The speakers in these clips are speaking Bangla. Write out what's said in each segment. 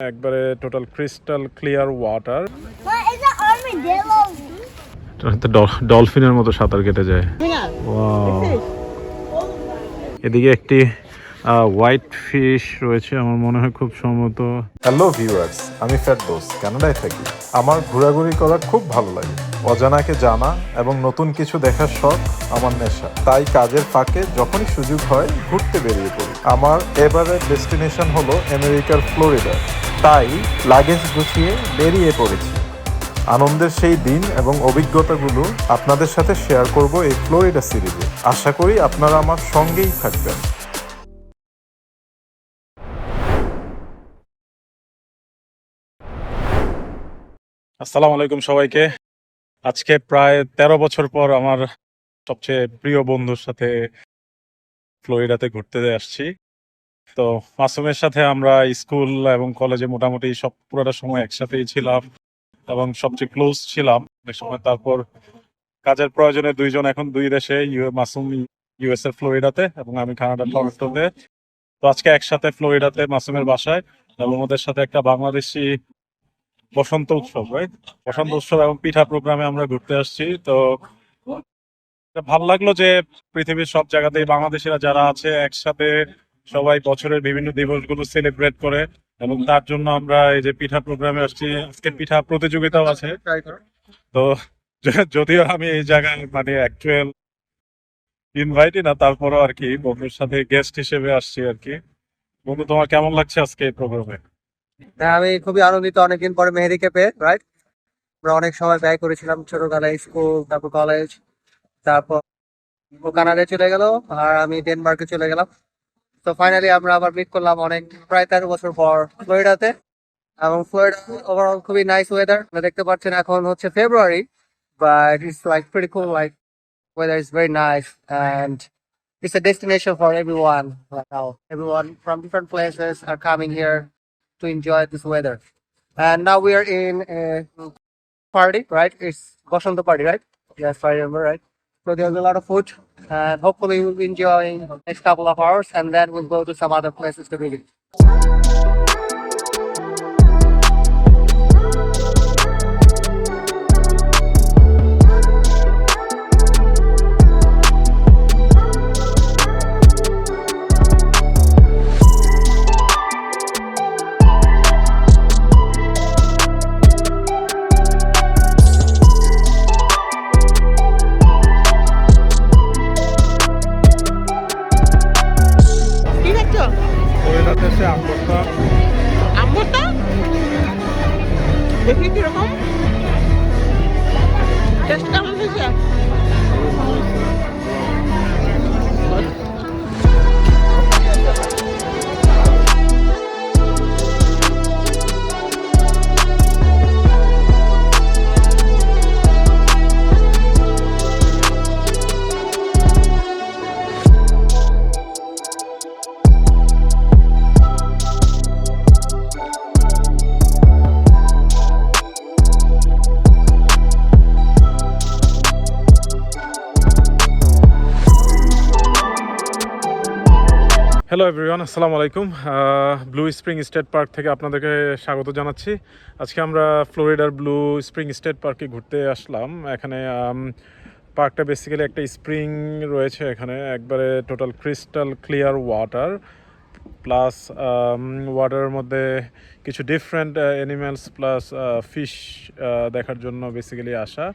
একবারে টোটাল ক্রিস্টাল ক্লিয়ার ওয়াটার? ডলফিনের মতো সাঁতার কেটে যায়. এদিকে একটি হোয়াইট ফিশ রয়েছে, আমার মনে হয় খুব সম্ভবত হ্যালো ভিউয়ার্স আমি ফেরদৌস কানাডায় থাকি। আমার ঘোরাঘুরি করা খুব ভালো লাগে। অজানাকে জানা এবং নতুন কিছু দেখার শখ আমার নেশা। তাই কাজের ফাঁকে যখনই সুযোগ হয়, ঘুরতে বেরিয়ে পড়ি। আমার এবারের ডেস্টিনেশন হলো আমেরিকার ফ্লোরিডা। তাই লাগেজ গুছিয়ে বেরিয়ে পড়েছি। আনন্দের সেই দিন এবং অভিজ্ঞতাগুলো আপনাদের সাথে শেয়ার করব এই ফ্লোরিডা সিরিজে। আশা করি আপনারা আমার সঙ্গেই থাকবেন। আসসালামু আলাইকুম সবাইকে। আজকে প্রায় তেরো বছর পর আমার সবচেয়ে প্রিয় বন্ধুর সাথে ফ্লোরিডাতে ঘুরতে আসছি। তো মাসুমের সাথে আমরা স্কুল এবং কলেজে মোটামুটি সব পুরোটা সময় একসাথেই ছিলাম এবং সবচেয়ে ক্লোজ ছিলাম। অনেক সময় তারপর কাজের প্রয়োজনে দুইজন এখন দুই দেশে মাসুম ইউএস এর ফ্লোরিডাতে এবং আমি কানাডা, টরন্টোতে। তো আজকে একসাথে ফ্লোরিডাতে মাসুমের বাসায় এবং ওদের সাথে একটা বাংলাদেশি বসন্ত উৎসব রাইট বসন্ত উৎসব এবং পিঠা প্রোগ্রামে আমরা ঘুরতে আসছি। তো ভালো লাগল যে পৃথিবীর সব জায়গাতেই বাংলাদেশিরা যারা আছে একসাথে সবাই বছরের বিভিন্ন দিবসগুলো সেলিব্রেট করে এবং তার জন্য আমরা এই যে পিঠা প্রোগ্রামে আসছি। আজকে পিঠা প্রতিযোগিতাও আছে। তো যদিও আমি এই জায়গায় মানে অ্যাকচুয়াল ইনভাইটই না তারপরও আর কি বন্ধুর সাথে গেস্ট হিসেবে আসছি আর কি। বন্ধু তোমার কেমন লাগছে আজকে এই প্রোগ্রামে? আমি খুবই আনন্দিত অনেকদিন পরে মেহেরিকে পেয়ে রাইট আমরা অনেক সময় ব্যয় করেছিলাম ছোটবেলায় স্কুল, তারপর কলেজ তারপর ও চলে গেল আর আমি ডেনমার্কে চলে গেলাম। তো ফাইনালি আমরা আবার মিট করলাম অনেক, প্রায় তেরো বছর পর ফ্লোরিডাতে। এবং ফ্লোরিডা ওভারঅল খুবই নাইস ওয়েদার দেখতে পাচ্ছেন এখন হচ্ছে February but it's like pretty cool like weather is very nice and it's a destination for everyone right now. Everyone from different places are coming here. To enjoy this weather. And now we are in a party, right? It's Boshanto party, right? Yes, I remember, right? So there's a lot of food, and hopefully we'll be enjoying next couple of hours, and then we'll go to some other places to visit. Deus está me vigiando. Hello everyone আসসালামু আলাইকুম ব্লু স্প্রিং স্টেট পার্ক থেকে আপনাদেরকে স্বাগত জানাচ্ছি। আজকে আমরা ফ্লোরিডার ব্লু স্প্রিং স্টেট পার্কে ঘুরতে আসলাম। এখানে পার্কটা বেসিক্যালি একটা স্প্রিং রয়েছে এখানে। একবারে total crystal clear water plus ওয়াটারের মধ্যে কিছু ডিফারেন্ট অ্যানিম্যালস প্লাস ফিশ দেখার জন্য বেসিক্যালি আসা।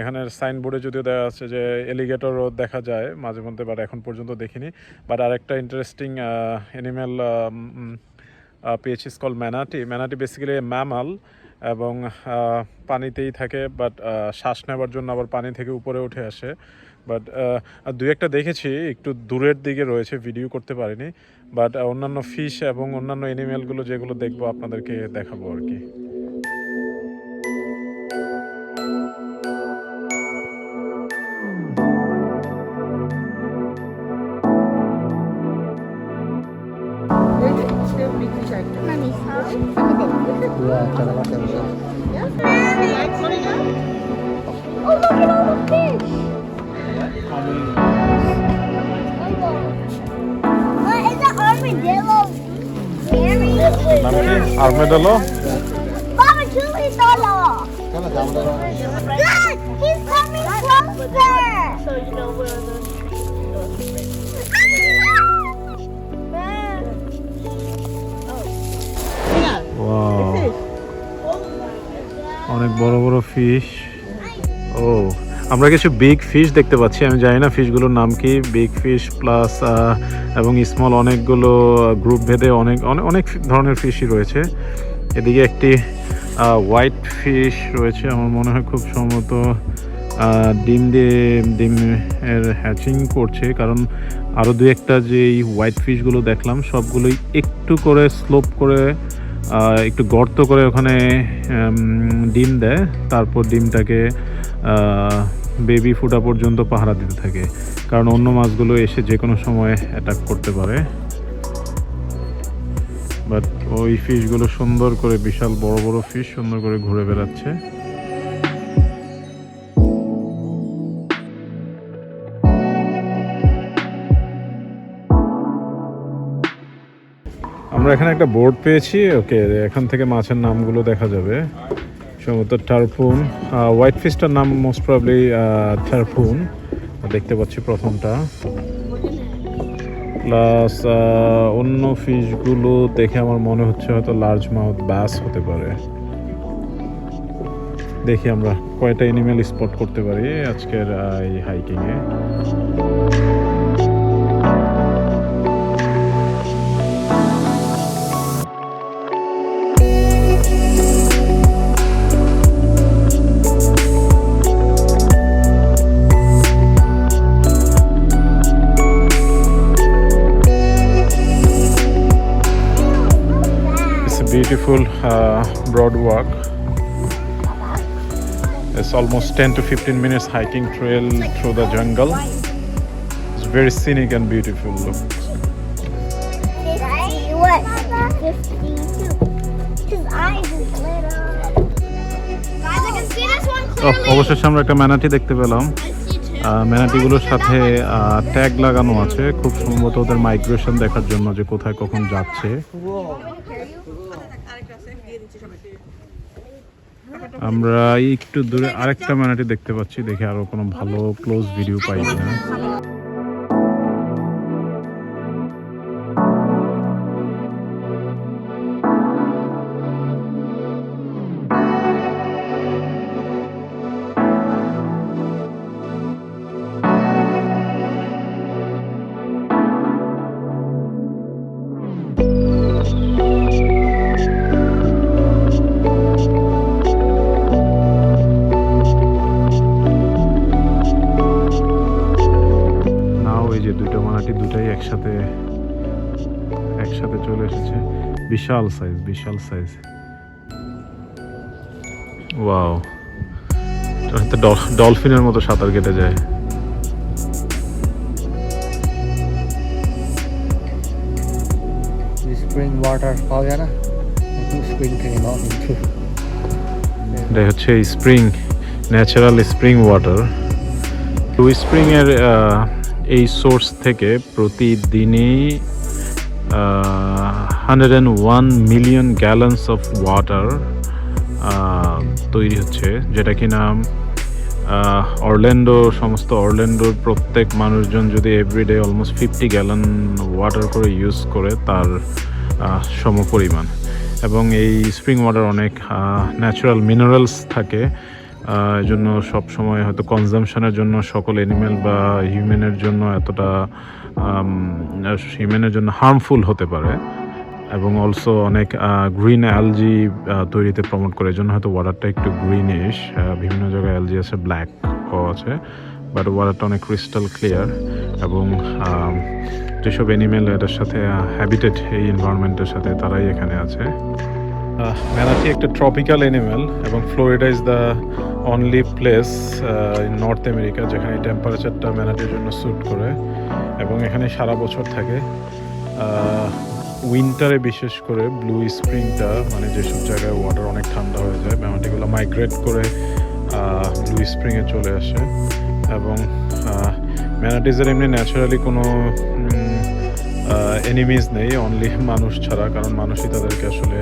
এখানের সাইনবোর্ডে যদিও দেখা যাচ্ছে যে এলিগেটরও দেখা যায় মাঝে মধ্যে বাট এখন পর্যন্ত দেখিনি। বাট আরেকটা ইন্টারেস্টিং অ্যানিম্যাল পেয়েছি call manatee manatee basically mammal এবং পানিতেই থাকে বাট শ্বাস নেবার জন্য আবার পানি থেকে উপরে উঠে আসে। বাট আর দু একটা দেখেছি একটু দূরের দিকে রয়েছে ভিডিও করতে পারিনি বাট অন্যান্য ফিশ এবং অন্যান্য অ্যানিমেলগুলো যেগুলো দেখব আপনাদেরকে দেখাবো আর কি sorry. Oh, look at all the fish. What is armadillo? Gary? নাম কি আর্মেডালো Mama, Dad, he's coming closer. So you know where the. অনেক বড় বড় ফিশ ও আমরা কিছু বিগ ফিশ দেখতে পাচ্ছি, আমি জানি না ফিশগুলোর নাম কি বিগ ফিশ প্লাস এবং স্মল অনেকগুলো গ্রুপ ভেদে অনেক অনেক অনেক ধরনের ফিশই রয়েছে। এদিকে একটি হোয়াইট ফিশ রয়েছে, আমার মনে হয় খুব সম্ভবত ডিম দিয়ে, ডিম এর হ্যাচিং করছে, কারণ আরও দু একটা যে এই হোয়াইট ফিশগুলো দেখলাম, সবগুলোই একটু করে স্লোপ করে একটু গর্ত করে ওখানে ডিম দেয়। তারপর ডিমটাকে বেবি ফুটা পর্যন্ত পাহারা দিতে থাকে। কারণ অন্য মাছগুলো এসে যে কোনো সময় অ্যাটাক করতে পারে। বাট ওই ফিশগুলো সুন্দর করে বিশাল বড় বড় ফিশ সুন্দর করে ঘুরে বেড়াচ্ছে। আমরা এখানে একটা বোর্ড পেয়েছি। ওকে, এখান থেকে মাছের নামগুলো দেখা যাবে। সম্ভবত টারপুন হোয়াইট ফিশটার নাম মোস্ট প্রবলি টারপুন দেখতে পাচ্ছি প্রথমটা। প্লাস অন্য ফিশগুলো দেখে আমার মনে হচ্ছে হয়তো লার্জ মাউথ ব্যাস হতে পারে। দেখি আমরা কয়টা এনিমেল স্পট করতে পারি আজকের এই হাইকিংয়ে beautiful uh, broad walk. It's almost 10 to 15 minutes hiking trail through the jungle. It's very scenic and beautiful. Look. Oh, অবশেষে আমরা একটা ম্যানাটি দেখতে পেলাম ম্যানাটিগুলোর সাথে ট্যাগ লাগানো আছে খুব সম্ভবত ওদের মাইগ্রেশন দেখার জন্য যে কোথায় কখন যাচ্ছে আমরা একটু দূরে আরেকটা ম্যানাটি দেখতে পাচ্ছি দেখে আরও কোনো ভালো ক্লোজ ভিডিও পাই কিনা। যে দুটো মানাটি দুটাই একসাথে একসাথে চলে এসেছে। বিশাল সাইজ বিশাল সাইজ ওয়াও ডলফিনের মতো সাঁতার কেটে যায়। স্প্রিং ওয়াটার পাওয়া যায় না। স্প্রিং থেকে এটা হচ্ছে spring natural spring water spring এর এই সোর্স থেকে প্রতিদিনই hundred and one million gallons of water তৈরি হচ্ছে। যেটা কিনা অরল্যান্ডো, সমস্ত অরল্যান্ডোর প্রত্যেক মানুষজন যদি everyday almost fifty gallon water করে ইউজ করে তার সমপরিমাণ। এবং এই স্প্রিং ওয়াটার অনেক ন্যাচারাল মিনারেলস থাকে। আহ, এজন্য সব সময় হয়তো কনজামশনের জন্য সকল এনিম্যাল বা হিউম্যানের জন্য এতটা হিউম্যানের জন্য হার্মফুল হতে পারে। এবং অলসো অনেক গ্রিন অ্যালজি তৈরিতে প্রমোট করে। জন্য হয়তো ওয়াটারটা একটু গ্রিনিশ বিভিন্ন জায়গায় অ্যালজি আছে ব্ল্যাক আছে বাট ওয়াটারটা অনেক ক্রিস্টাল ক্লিয়ার এবং যেসব অ্যানিমেল এটার সাথে হ্যাবিটেড এই এনভায়রনমেন্টের সাথে তারাই এখানে আছে। ম্যানাটি একটা ট্রপিক্যাল অ্যানিমেল এবং Florida is the only place in North America যেখানে টেম্পারেচারটা ম্যানাটির জন্য স্যুট করে এবং এখানে সারা বছর থাকে। উইন্টারে বিশেষ করে ব্লু স্প্রিংটা মানে যেসব জায়গায় ওয়াটার অনেক ঠান্ডা হয়ে যায় ম্যামাটিগুলো মাইগ্রেট করে ব্লু স্প্রিংয়ে চলে আসে এবং ম্যানাটিজের এমনি ন্যাচারালি কোনো এনিমিজ নেই অনলি মানুষ ছাড়া, কারণ মানুষই তাদেরকে আসলে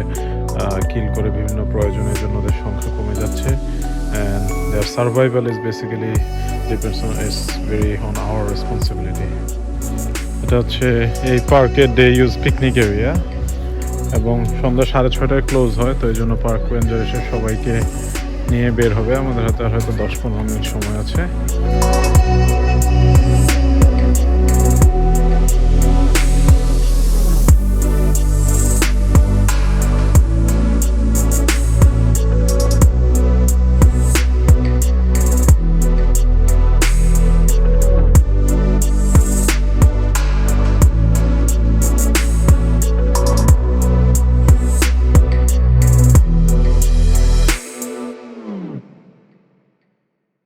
কিল করে বিভিন্ন প্রয়োজনের জন্য ওদের সংখ্যা কমে যাচ্ছে। And their survival is basically depends on is very on our responsibility এটা হচ্ছে এই পার্কের ডে ইউজ পিকনিক এরিয়া এবং সন্ধ্যা সাড়ে ছয়টায় ক্লোজ হয়, তো এই জন্য পার্ক রেঞ্জার এসে সবাইকে নিয়ে বের হবে। আমাদের হাতে হয়তো দশ পনেরো মিনিট সময় আছে।